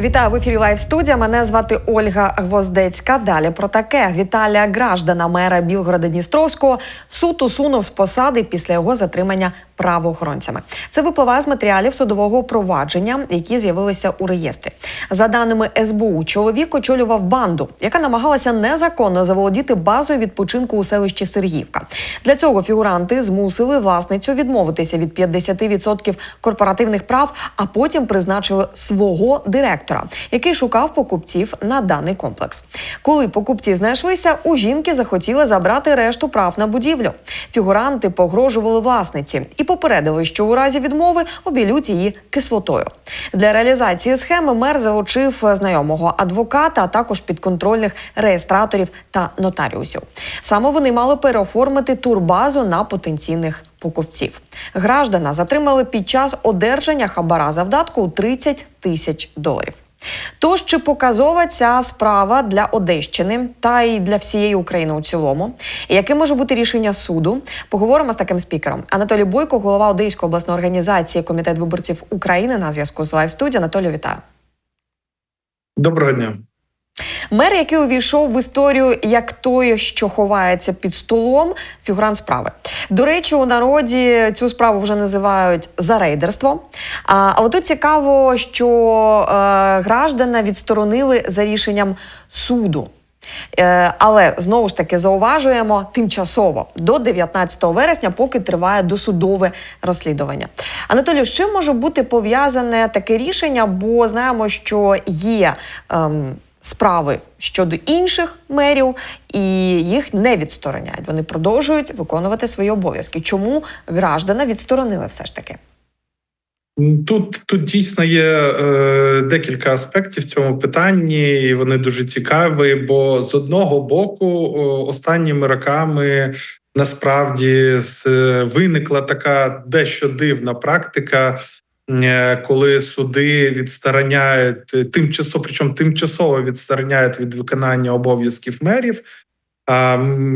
Вітаю в ефірі Лайв студія. Мене звати Ольга Гвоздецька. Далі про таке Віталія Граждана, мера Білгорода Дністровського, суд усунув з посади після його затримання правоохоронцями. Це випливає з матеріалів судового провадження, які з'явилися у реєстрі. За даними СБУ, чоловік очолював банду, яка намагалася незаконно заволодіти базою відпочинку у селищі Сергіївка. Для цього фігуранти змусили власницю відмовитися від 50% корпоративних прав, а потім призначили свого директора, який шукав покупців на даний комплекс. Коли покупці знайшлися, у жінки захотіли забрати решту прав на будівлю. Фігуранти погрожували власниці і попередили, що у разі відмови обілють її кислотою. Для реалізації схеми мер залучив знайомого адвоката, а також підконтрольних реєстраторів та нотаріусів. Саме вони мали переоформити турбазу на потенційних покупців. Граждана затримали під час одержання хабара завдатку у 30 тисяч доларів. Тож чи показова ця справа для Одещини та й для всієї України у цілому? Яке може бути рішення суду? Поговоримо з таким спікером. Анатолій Бойко, голова Одеської обласної організації Комітет виборців України на зв'язку з Лайв студія. Анатолій, вітаю. Доброго дня. Мер, який увійшов в історію як той, що ховається під столом, фігурант справи. До речі, у народі цю справу вже називають за рейдерство. А, але тут цікаво, що е, граждана відсторонили за рішенням суду. Е, але знову ж таки зауважуємо тимчасово до 19 вересня, поки триває досудове розслідування. Анатолію, з чим може бути пов'язане таке рішення? Бо знаємо, що є. Ем, Справи щодо інших мерів, і їх не відстороняють. Вони продовжують виконувати свої обов'язки. Чому граждана відсторонили все ж таки? Тут тут дійсно є е, декілька аспектів в цьому питанні, і вони дуже цікаві. Бо з одного боку, останніми роками насправді з, виникла така дещо дивна практика. Е, коли суди відстороняють тимчасово, причому тимчасово відстороняють від виконання обов'язків мерів.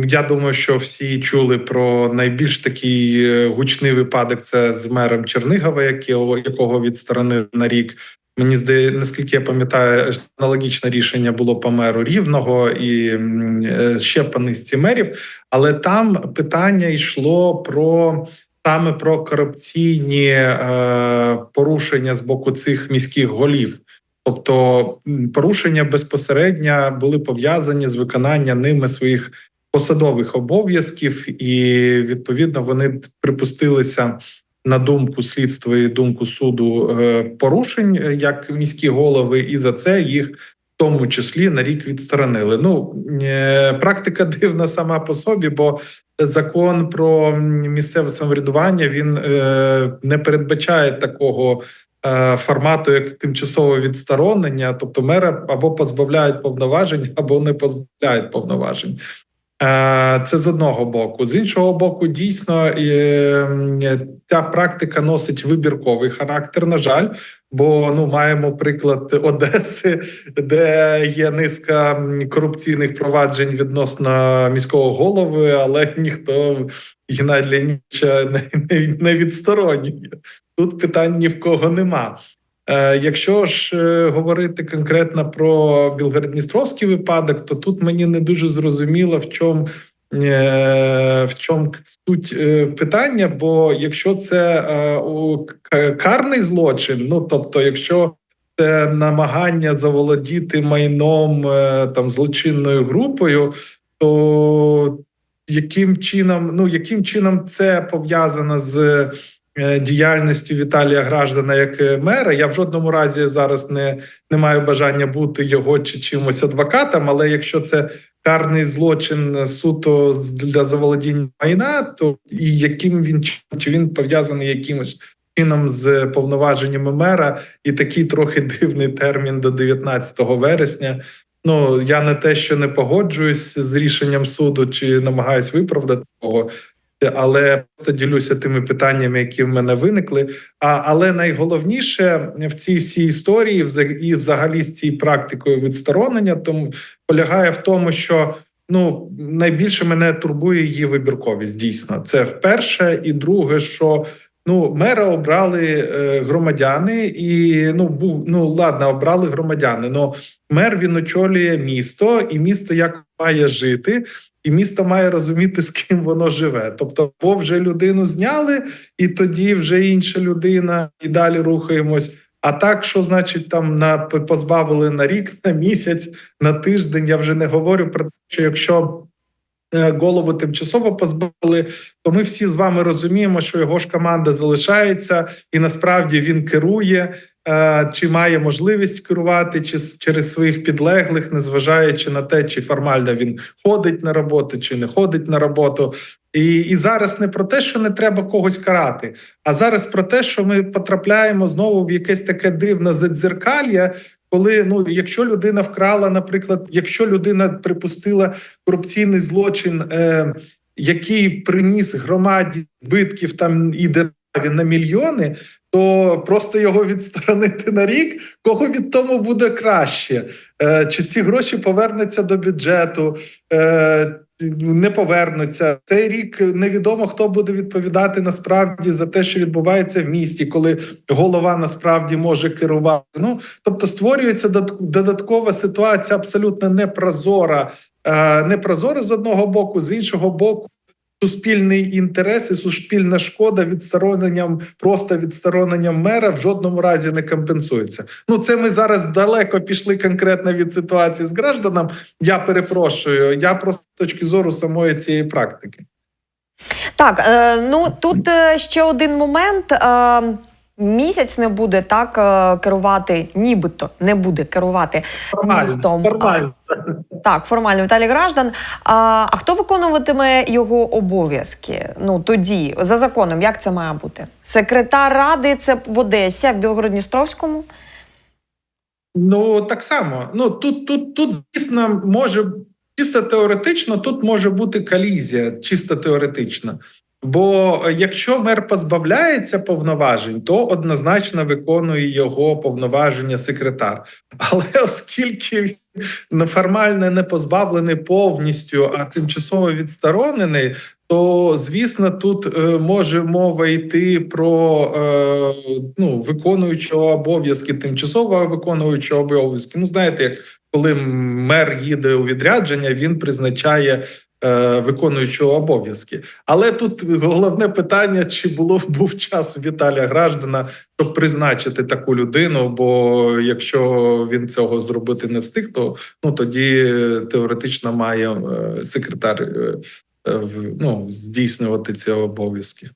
Я думаю, що всі чули про найбільш такий е, гучний випадок. Це з мером Чернигова, якого відсторонив на рік. Мені здається, наскільки я пам'ятаю, аналогічне рішення було по меру рівного і е, ще по низці мерів. Але там питання йшло про саме про корупційні е, порушення з боку цих міських голів. Тобто порушення безпосередньо були пов'язані з виконанням ними своїх посадових обов'язків, і відповідно вони припустилися на думку слідства і думку суду е, порушень як міські голови, і за це їх тому числі на рік відсторонили. Ну е, практика дивна сама по собі, бо закон про місцеве самоврядування він е, не передбачає такого е, формату, як тимчасове відсторонення, тобто мера або позбавляють повноважень, або не позбавляють повноважень. Це з одного боку, з іншого боку, дійсно ця практика носить вибірковий характер. На жаль, бо ну маємо приклад Одеси, де є низка корупційних проваджень відносно міського голови, але ніхто Геннадій Леонідовича не, не, відсторонює. Тут питань ні в кого нема. Е, якщо ж е, говорити конкретно про Білгород-Дністровський випадок, то тут мені не дуже зрозуміло в чому в чому суть питання. Бо якщо це карний злочин, ну тобто, якщо це намагання заволодіти майном там злочинною групою, то яким чином, ну яким чином це пов'язано з Е, діяльності Віталія Граждана як е, мера. Я в жодному разі зараз не не маю бажання бути його чи чимось адвокатом. Але якщо це карний злочин суто для заволодіння майна, то і яким він чи він пов'язаний якимось чином з повноваженнями мера, і такий трохи дивний термін до 19 вересня. Ну я не те, що не погоджуюсь з рішенням суду, чи намагаюсь виправдати того але просто ділюся тими питаннями, які в мене виникли. А але найголовніше в цій всій історії, і взагалі з цією практикою відсторонення, тому полягає в тому, що ну найбільше мене турбує її вибірковість. Дійсно, це вперше, і друге, що Ну, мера обрали е, громадяни, і ну був ну ладно, обрали громадяни. но мер він очолює місто, і місто як має жити. І місто має розуміти, з ким воно живе. Тобто, бо вже людину зняли, і тоді вже інша людина, і далі рухаємось. А так, що значить там на позбавили на рік, на місяць, на тиждень. Я вже не говорю про те, що якщо е, голову тимчасово позбавили, то ми всі з вами розуміємо, що його ж команда залишається, і насправді він керує. Е, Чи має можливість керувати, чи через своїх підлеглих, незважаючи на те, чи формально він ходить на роботу, чи не ходить на роботу. І, і зараз не про те, що не треба когось карати, а зараз про те, що ми потрапляємо знову в якесь таке дивне задзеркалья, коли ну, якщо людина вкрала, наприклад, якщо людина припустила корупційний злочин, е, який приніс громаді збитків там і державі на мільйони, то просто його відсторонити на рік, кого від тому буде краще? Е, чи ці гроші повернуться до бюджету? Е, не повернуться цей рік. Невідомо хто буде відповідати насправді за те, що відбувається в місті, коли голова насправді може керувати. Ну тобто створюється додаткова ситуація, абсолютно непрозора, е, непрозора з одного боку, з іншого боку. Суспільний інтерес і суспільна шкода відстороненням, просто відстороненням мера в жодному разі не компенсується. Ну це ми зараз далеко пішли конкретно від ситуації з гражданам. Я перепрошую. Я просто з точки зору самої цієї практики. Так, е, ну тут е, ще один момент. Місяць не буде так е, керувати, нібито не буде керувати містом. Нормально. Так, формально Віталій Граждан. А, а хто виконуватиме його обов'язки? Ну тоді за законом, як це має бути? Секретар ради це в Одесі, а в Білгород-Дністровському? Ну так само. Ну тут, тут, тут, звісно, може чисто теоретично, тут може бути колізія, чисто теоретично. Бо якщо мер позбавляється повноважень, то однозначно виконує його повноваження секретар. Але оскільки він ну, формально не позбавлений повністю, а тимчасово відсторонений, то звісно, тут е, може мова йти про е, ну, виконуючого обов'язки, тимчасово виконуючого обов'язки. Ну, знаєте, як коли мер їде у відрядження, він призначає виконуючого обов'язки. Але тут головне питання: чи було був час у Віталія Граждана, щоб призначити таку людину? Бо якщо він цього зробити не встиг, то ну тоді е, теоретично має е, секретар. е, е, ну, здійснювати ці обов'язки.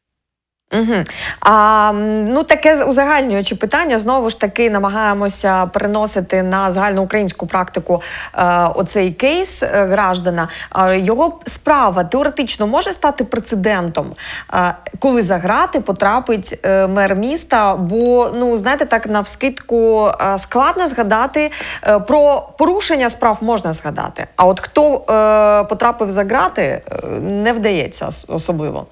Угу. А, ну, таке узагальнююче питання. Знову ж таки, намагаємося переносити на загальноукраїнську практику е, оцей кейс е, граждана. Е, його справа теоретично може стати прецедентом, е, коли за грати потрапить е, мер міста. Бо, ну знаєте, так навскидку е, складно згадати е, про порушення справ можна згадати. А от хто е, потрапив за грати, е, не вдається особливо.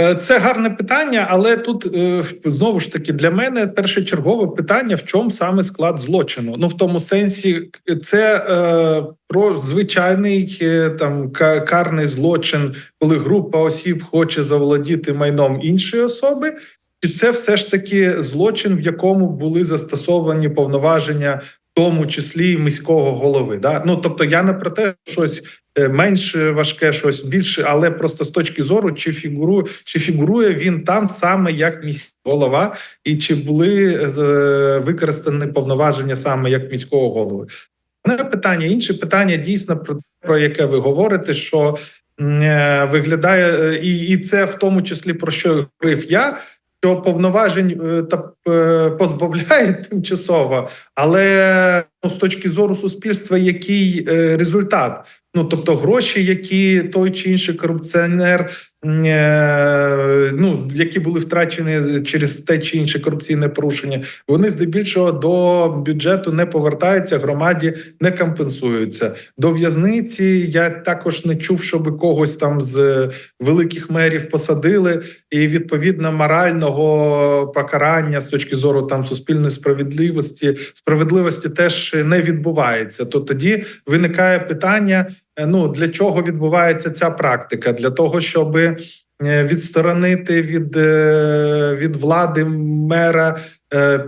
Е, Це гарне питання, але тут е, знову ж таки для мене першочергове питання: в чому саме склад злочину? Ну в тому сенсі, це е, про звичайний е, там ка- карний злочин, коли група осіб хоче заволодіти майном іншої особи. Чи це все ж таки злочин, в якому були застосовані повноваження, тому числі і міського голови? Да? Ну тобто, я не про те, щось е, менш важке, щось більше, але просто з точки зору, чи фігурує, чи фігурує він там саме як міський голова, і чи були використані повноваження саме як міського голови? Не питання, інше питання дійсно про, про яке ви говорите, що е, виглядає, е, і, і це в тому числі про що говорив я. Що повноважень е, та е, позбавляють тимчасово, але з точки зору суспільства, який е, результат? Ну тобто гроші, які той чи інший корупціонер, е, ну які були втрачені через те чи інше корупційне порушення, вони здебільшого до бюджету не повертаються, громаді не компенсуються. До в'язниці я також не чув, щоб когось там з великих мерів посадили, і відповідно морального покарання з точки зору там суспільної справедливості справедливості теж не відбувається. То тоді виникає питання: е, ну для чого відбувається ця практика? Для того, щоб е, відсторонити від, е, від влади мера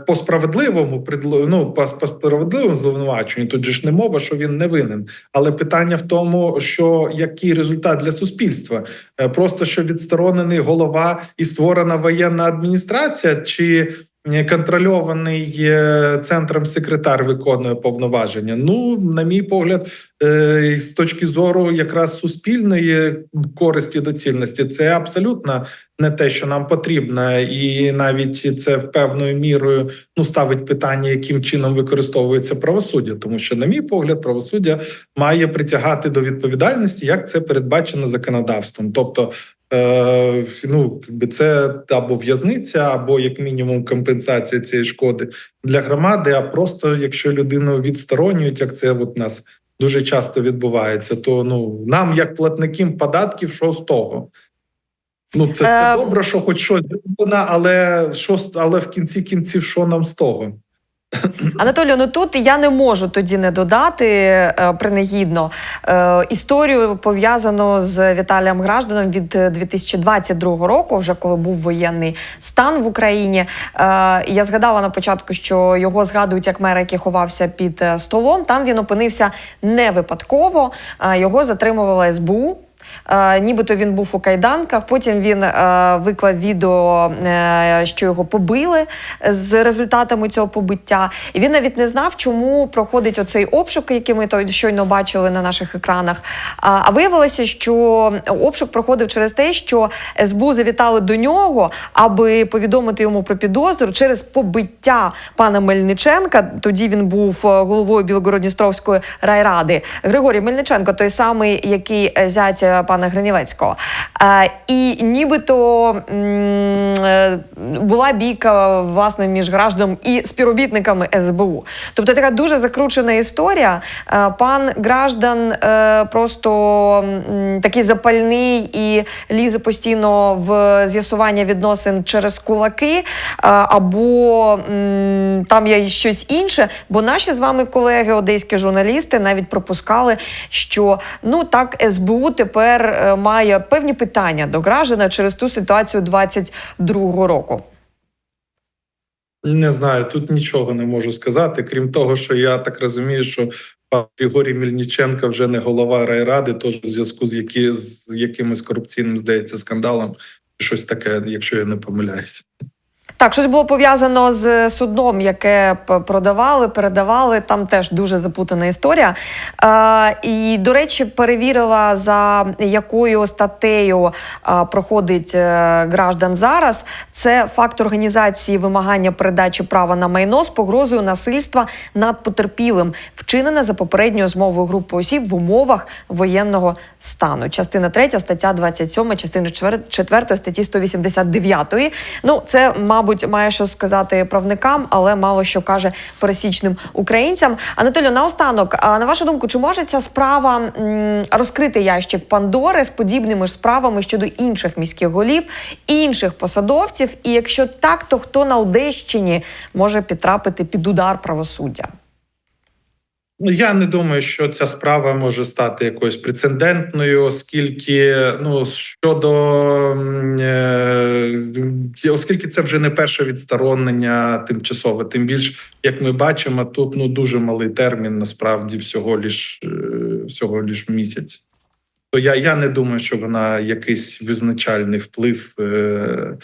по справедливому ну, по, справедливому звинуваченню. Тут же ж не мова, що він не винен. Але питання в тому, що який результат для суспільства, просто що відсторонений голова і створена воєнна адміністрація, чи контрольований е, центром секретар виконує повноваження. Ну, на мій погляд, е, з точки зору якраз суспільної користі доцільності, це абсолютно не те, що нам потрібно, і навіть це певною мірою ну ставить питання, яким чином використовується правосуддя, тому що, на мій погляд, правосуддя має притягати до відповідальності, як це передбачено законодавством, тобто. Е, ну, якби це або в'язниця, або як мінімум компенсація цієї шкоди для громади. А просто якщо людину відсторонюють, як це от нас дуже часто відбувається, то ну нам, як платникам податків, що з того? Ну, це, це добре, що хоч щось зроблено, але що але в кінці кінців, що нам з того? Анатолію, ну тут я не можу тоді не додати е, принагідно е, історію пов'язану з Віталієм Гражданом від е, 2022 року, вже коли був воєнний стан в Україні. Е, я згадала на початку, що його згадують як мера, який ховався під е, столом. Там він опинився не випадково, е, його затримувала СБУ. Е, нібито він був у кайданках. Потім він е, виклав відео, е, що його побили з результатами цього побиття. І він навіть не знав, чому проходить оцей обшук, який ми то щойно бачили на наших екранах. А, виявилося, що обшук проходив через те, що СБУ завітали до нього, аби повідомити йому про підозру через побиття пана Мельниченка. Тоді він був головою Білгородністровської райради. Григорій Мельниченко, той самий, який зять пана Гринівецького. І нібито е, була бійка власне між гражданом і співробітниками СБУ. Тобто така дуже закручена історія. Е, Пан граждан е, просто такий запальний і лізе постійно в з'ясування відносин через кулаки, або там є щось інше. Бо наші з вами колеги, одеські журналісти, навіть пропускали, що ну так СБУ тепер е, має певні питання до граждана через ту ситуацію 22-го року. Не знаю, тут нічого не можу сказати. Крім того, що я так розумію, що пан Григорій Мельниченко вже не голова райради, тож у зв'язку з які з якимось корупційним здається скандалом, щось таке, якщо я не помиляюся. Так, щось було пов'язано з судном, яке продавали, передавали. Там теж дуже заплутана історія. Е, і, до речі, перевірила, за якою статтею проходить е, граждан зараз. Це факт організації вимагання передачі права на майно з погрозою насильства над потерпілим, вчинене за попередньою змовою групи осіб в умовах воєнного стану. Частина 3, стаття 27, частина 4 статті 189. Ну, це, мабуть, має що сказати правникам, але мало що каже пересічним українцям. Анатолію, наостанок, на вашу думку, чи може ця справа розкрити ящик Пандори з подібними ж справами щодо інших міських голів, інших посадовців? І якщо так, то хто на Одещині може підтрапити під удар правосуддя? Ну, я не думаю, що ця справа може стати якоюсь прецедентною, оскільки ну щодо е, оскільки це вже не перше відсторонення тимчасове, тим більш як ми бачимо, тут ну дуже малий термін, насправді всього ліж е, всього ліж місяць. То я, я не думаю, що вона якийсь визначальний вплив е,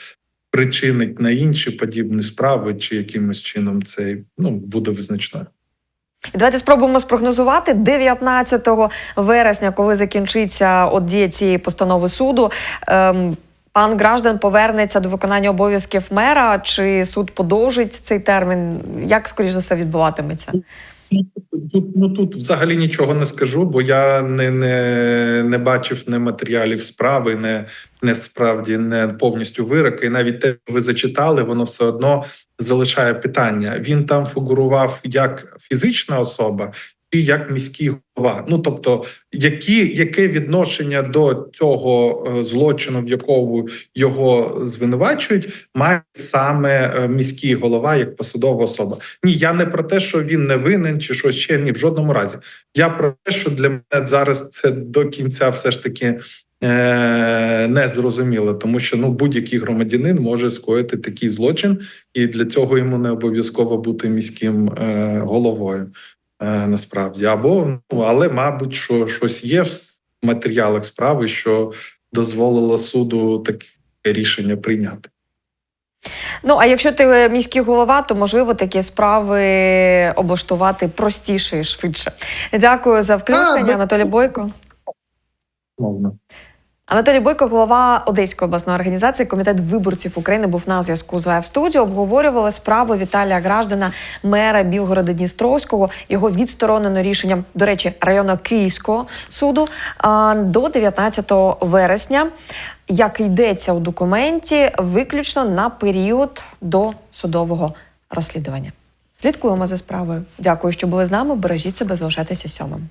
причинить на інші подібні справи, чи якимось чином це ну буде визначною. Давайте спробуємо спрогнозувати 19 вересня, коли закінчиться от дія цієї постанови суду. Ем, пан граждан повернеться до виконання обов'язків мера, чи суд подовжить цей термін? Як скоріш за все відбуватиметься? Тут ну тут взагалі нічого не скажу, бо я не не, не бачив не матеріалів справи, не, не справді не повністю вироки. І навіть те, що ви зачитали, воно все одно залишає питання. Він там фігурував як фізична особа чи як міський голова. Ну тобто, які, яке відношення до цього е, злочину, в якому його звинувачують, має саме е, міський голова як посадова особа. Ні, я не про те, що він не винен чи щось ще ні в жодному разі. Я про те, що для мене зараз це до кінця все ж таки не зрозуміле, тому що ну будь-який громадянин може скоїти такий злочин, і для цього йому не обов'язково бути міським е, головою. Е, насправді, або ну але, мабуть, що щось є в матеріалах справи, що дозволило суду таке рішення прийняти. Ну а якщо ти е, міський голова, то можливо такі справи облаштувати простіше і швидше. Дякую за включення, А. Анатолій Бойко. Мовно. Анатолій Бойко, голова Одеської обласної організації Комітет виборців України, був на зв'язку з ВФ студіо. Обговорювали справу Віталія Граждана, мера Білгорода Дністровського. Його відсторонено рішенням, до речі, районного Київського суду до 19 вересня. Як йдеться у документі, виключно на період до судового розслідування. Слідкуємо за справою. Дякую, що були з нами. Бережіть себе, залишайтеся сьомим.